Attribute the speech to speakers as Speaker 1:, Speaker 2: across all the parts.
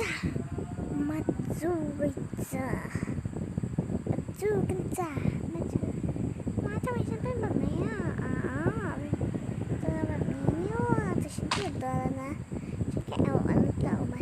Speaker 1: จ้ามาจูกันจ้ามาจู ทำไมฉันเป็นแบบนี้อะอ๋อเจอแบบนี้นี่ว่าแต่ฉันเกิดตัวแล้วนะ ฉันแค่เอาอันเก่ามา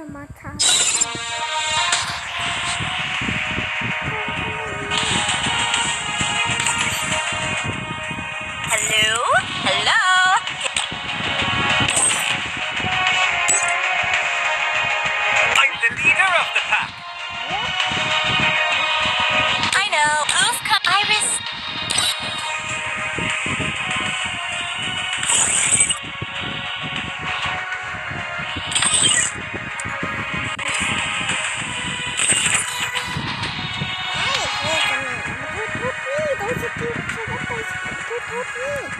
Speaker 1: so much. Woo-hoo!